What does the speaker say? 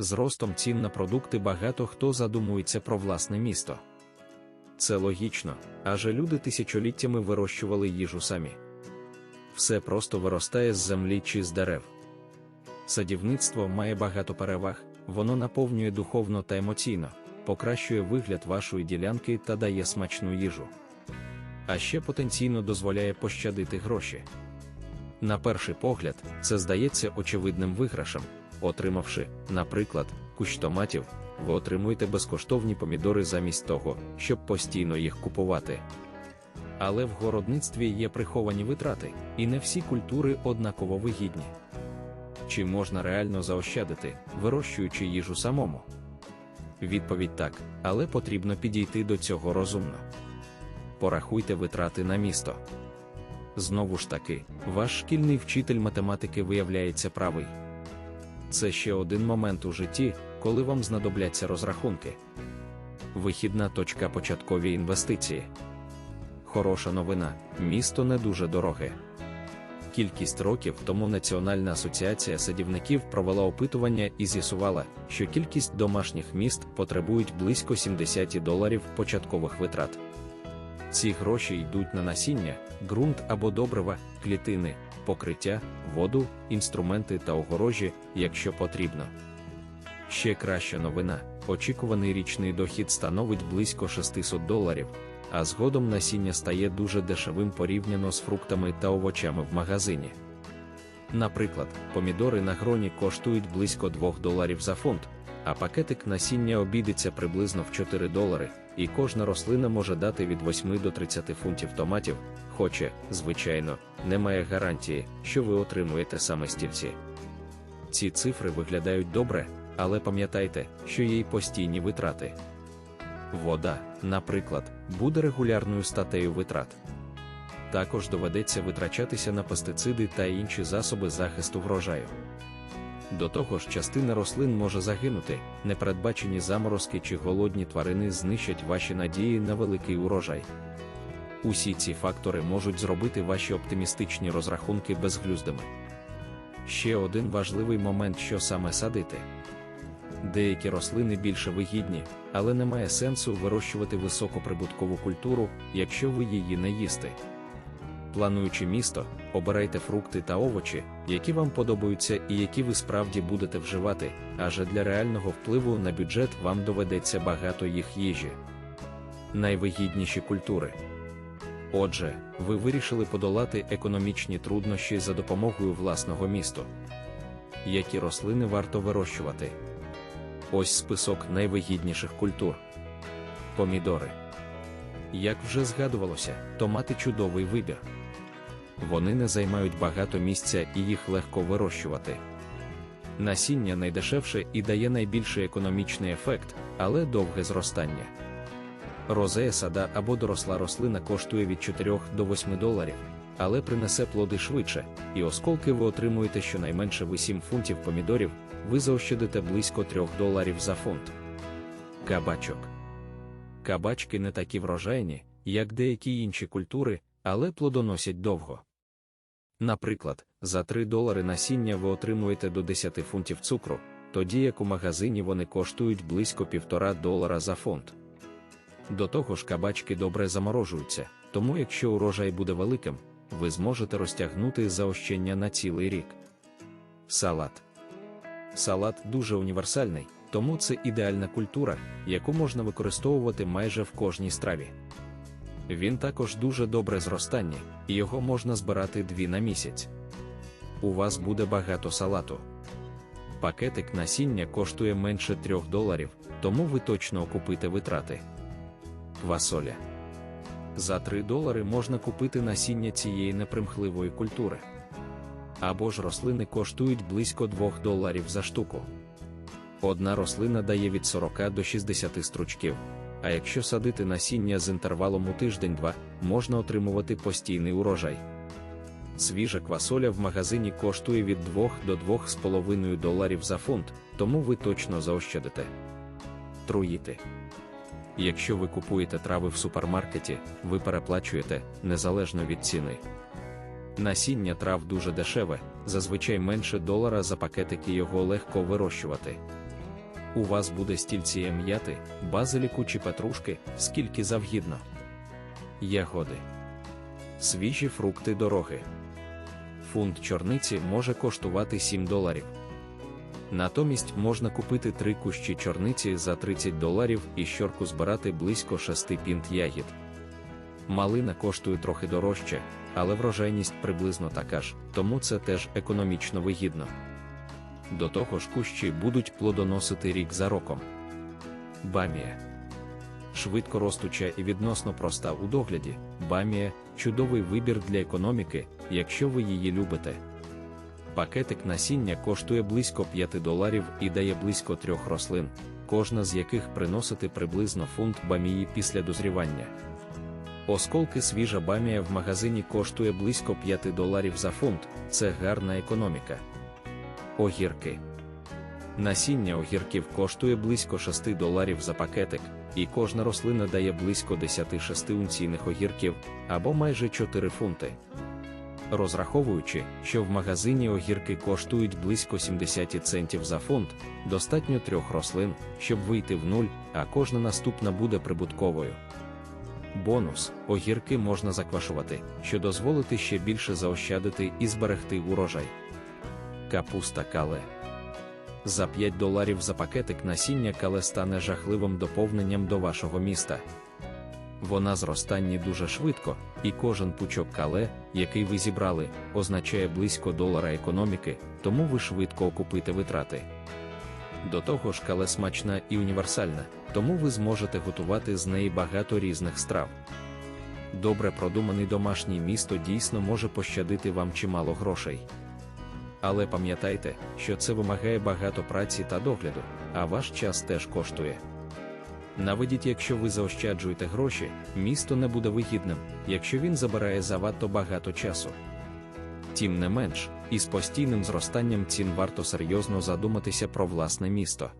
З ростом цін на продукти багато хто задумується про власне місто. Це логічно, адже люди тисячоліттями вирощували їжу самі. Все просто виростає з землі чи з дерев. Садівництво має багато переваг, воно наповнює духовно та емоційно, покращує вигляд вашої ділянки та дає смачну їжу. А ще потенційно дозволяє пощадити гроші. На перший погляд, це здається очевидним виграшем. Отримавши, наприклад, кущ томатів, ви отримуєте безкоштовні помідори замість того, щоб постійно їх купувати. Але в городництві є приховані витрати, і не всі культури однаково вигідні. Чи можна реально заощадити, вирощуючи їжу самому? Відповідь так, але потрібно підійти до цього розумно. Порахуйте витрати на місто. Знову ж таки, ваш шкільний вчитель математики виявляється правий. Це ще один момент у житті, коли вам знадобляться розрахунки. Вихідна точка початкові інвестиції. Хороша новина: місто не дуже дороге. Кількість років тому Національна асоціація садівників провела опитування і з'ясувала, що кількість домашніх міст потребують близько 70 доларів початкових витрат. Ці гроші йдуть на насіння, ґрунт або добрива, клітини, покриття, воду, інструменти та огорожі, якщо потрібно. Ще краща новина: очікуваний річний дохід становить близько 600 доларів, а згодом насіння стає дуже дешевим порівняно з фруктами та овочами в магазині. Наприклад, помідори на гроні коштують близько 2 доларів за фунт, а пакетик насіння обійдеться приблизно в 4 долари, і кожна рослина може дати від 8 до 30 фунтів томатів, хоче, звичайно, немає гарантії, що ви отримуєте саме стільці. Ці цифри виглядають добре, але пам'ятайте, що є й постійні витрати. Вода, наприклад, буде регулярною статтею витрат. Також доведеться витрачатися на пестициди та інші засоби захисту врожаю. До того ж, частина рослин може загинути, непередбачені заморозки чи голодні тварини знищать ваші надії на великий урожай. Усі ці фактори можуть зробити ваші оптимістичні розрахунки безглуздими. Ще один важливий момент, що саме садити. Деякі рослини більше вигідні, але немає сенсу вирощувати високоприбуткову культуру, якщо ви її не їсти. Плануючи місто, обирайте фрукти та овочі, які вам подобаються і які ви справді будете вживати, адже для реального впливу на бюджет вам доведеться багато їх їжі. Найвигідніші культури. Отже, ви вирішили подолати економічні труднощі за допомогою власного місту. Які рослини варто вирощувати? Ось список найвигідніших культур. Помідори. Як вже згадувалося, томати чудовий вибір. Вони не займають багато місця і їх легко вирощувати. Насіння найдешевше і дає найбільший економічний ефект, але довге зростання. Розея сада або доросла рослина коштує від 4 до 8 доларів, але принесе плоди швидше, і оскільки ви отримуєте щонайменше 8 фунтів помідорів, ви заощадите близько 3 доларів за фунт. Кабачок. Кабачки не такі врожайні, як деякі інші культури, але плодоносять довго. Наприклад, за 3 долари насіння ви отримуєте до 10 фунтів цукру, тоді як у магазині вони коштують близько 1,5 долара за фунт. До того ж, кабачки добре заморожуються, тому якщо урожай буде великим, ви зможете розтягнути заощення на цілий рік. Салат. Салат дуже універсальний, тому це ідеальна культура, яку можна використовувати майже в кожній страві. Він також дуже добре зростання, і його можна збирати дві на місяць. У вас буде багато салату. Пакетик насіння коштує менше 3 доларів, тому ви точно окупите витрати. Квасоля. За 3 долари можна купити насіння цієї непримхливої культури. Або ж рослини коштують близько 2 доларів за штуку. Одна рослина дає від 40 до 60 стручків, а якщо садити насіння з інтервалом у тиждень-два, можна отримувати постійний урожай. Свіжа квасоля в магазині коштує від 2 до 2,5 доларів за фунт, тому ви точно заощадите. Труїти. Якщо ви купуєте трави в супермаркеті, ви переплачуєте незалежно від ціни. Насіння трав дуже дешеве, зазвичай менше долара за пакетики його легко вирощувати. У вас буде стільці м'яти, базиліку чи петрушки, скільки завгідно. Ягоди. Свіжі фрукти дороги. Фунт чорниці може коштувати 7 доларів. Натомість можна купити три кущі чорниці за 30 доларів і щорку збирати близько 6 пінт ягід. Малина коштує трохи дорожче, але врожайність приблизно така ж, тому це теж економічно вигідно. До того ж кущі будуть плодоносити рік за роком. Бамія. Швидко ростуча і відносно проста у догляді, бамія чудовий вибір для економіки, якщо ви її любите. Пакетик насіння коштує близько 5 доларів і дає близько трьох рослин, кожна з яких приносити приблизно фунт бамії після дозрівання. Осколки свіжа бамія в магазині коштує близько 5 доларів за фунт, це гарна економіка. Огірки. Насіння огірків коштує близько 6 доларів за пакетик, і кожна рослина дає близько 10 унційних огірків або майже 4 фунти. Розраховуючи, що в магазині огірки коштують близько 70 центів за фунт, достатньо трьох рослин, щоб вийти в нуль, а кожна наступна буде прибутковою. Бонус огірки можна заквашувати, що дозволити ще більше заощадити і зберегти урожай. Капуста кале. За 5 доларів за пакетик насіння кале стане жахливим доповненням до вашого міста. Вона зростанні дуже швидко, і кожен пучок кале, який ви зібрали, означає близько долара економіки, тому ви швидко окупите витрати. До того ж, кале смачна і універсальна, тому ви зможете готувати з неї багато різних страв. Добре продуманий домашній місто дійсно може пощадити вам чимало грошей. Але пам'ятайте, що це вимагає багато праці та догляду, а ваш час теж коштує. Наведіть, якщо ви заощаджуєте гроші, місто не буде вигідним, якщо він забирає завадто багато часу. Тим не менш, із постійним зростанням цін варто серйозно задуматися про власне місто.